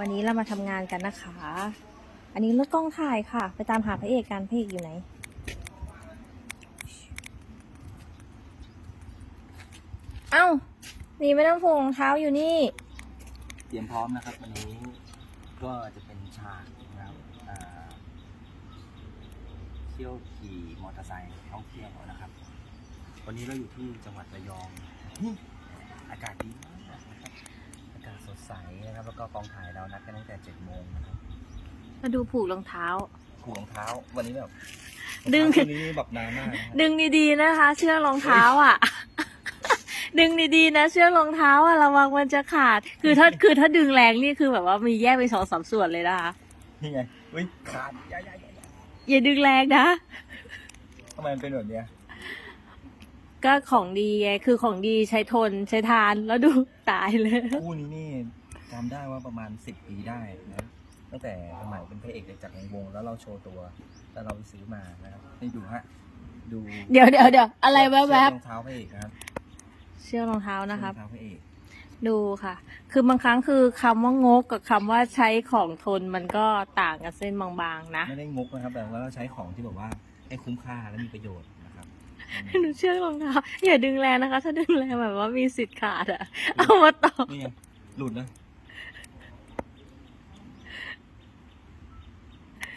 วันนี้เรามาทำงานกันนะคะ อันนี้รถกล้องถ่ายค่ะ ไปตามหาพระเอกกันพระเอกอยู่ไหน เอ้า นี่ไม่ต้องพงรองเท้าอยู่นี่ เตรียมพร้อมนะครับ วันนี้ก็จะเป็นฉากนะครับอ่าเที่ยวขี่มอเตอร์ไซค์ท่องเที่ยวนะครับ วันนี้เราอยู่ที่จังหวัดระยอง อากาศดีมากนะครับอากาศสด ใสนะครับ แล้วก็กองถ่ายเรานัดกันตั้งแต่เจ็ดโมงนะครับมาดูผูกรองเท้าขู่รองเท้าวันนี้แบบดึงรอเท้าวันนี้แบบนานมากนะครับดึงดีๆนะคะ เชือกรองเท้าอะ ดึงดีๆนะ เชือกรองเท้าอะระวังมันจะขาด คือถ้าคือถ้าดึงแรงนี่คือแบบว่ามีแยกเป็นสองสามส่วนเลยนะคะนี่ไงเฮ้ยขาดยายยายอย่าดึงแรงนะทำไมมันเป็นแบบเนี้ย ก็ของดีไงคือของดีใช้ทนใช้ทานแล้วดูตายเลย คู่นี้นี่จำได้ว่าประมาณสิบปีได้นะตั้งแต่สมัยเป็นพระเอกเด็กจากในวง แล้วเราโชว์ตัว แล้วเราไปซื้อมานะครับนี่ดูฮะดูเดี๋ยวเดี๋ยวเดี๋ยวอะไรแวบเชือกรองเท้าพระเอกนะครับๆเชือกรองเท้านะครับ เชือกรองเท้าพระเอกดูค่ะ คือบางครั้งคือคำว่างกกับคำว่าใช้ของทนมันก็ต่างกันเส้นบางๆนะ ไม่ได้งกนะครับแต่ว่าเราใช้ของที่แบบว่าให้คุ้มค่าและมีประโยชน์ นะครับอืมดูเชือกรองเท้าอย่าดึงแรงนะคะ ถ้าดึงแรงแบบว่ามีสิทธิ์ขาดอะเอามาต่อนี่ไงหลุดนะ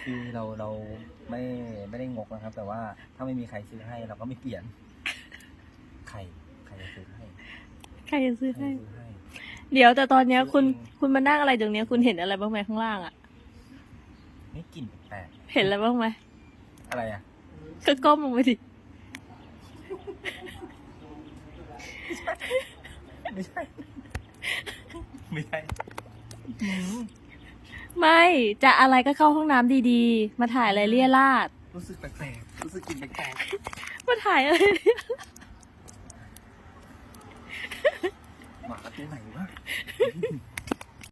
คือเราเราไม่ไม่ได้งกนะครับ แต่ว่าถ้าไม่มีใครซื้อให้เราก็ไม่เปลี่ยน ใครใครจะซื้อให้ใครจะซื้อใครให้จะซื้อให้ เดี๋ยวแต่ตอนเนี้ยคุณซื้อเองคุณมานั่งอะไรตรงเนี้ยคุณเห็นอะไรบ้างไหมข้างล่างอะไม่กลิ่นแปลกเห็นอะไรบ้างไหมๆอะไรอะก็ก้มลงไปดิ ไม่ใช่ ไม่ใช่ ไม่ จะอะไรก็เข้าห้องน้ำดีๆ มาถ่ายอะไรเลี่ยราด รู้สึกแปลกๆ รู้สึกกลินแปลกมาถ่ายอะไรเนี่ยๆหมาตัวไหนวะ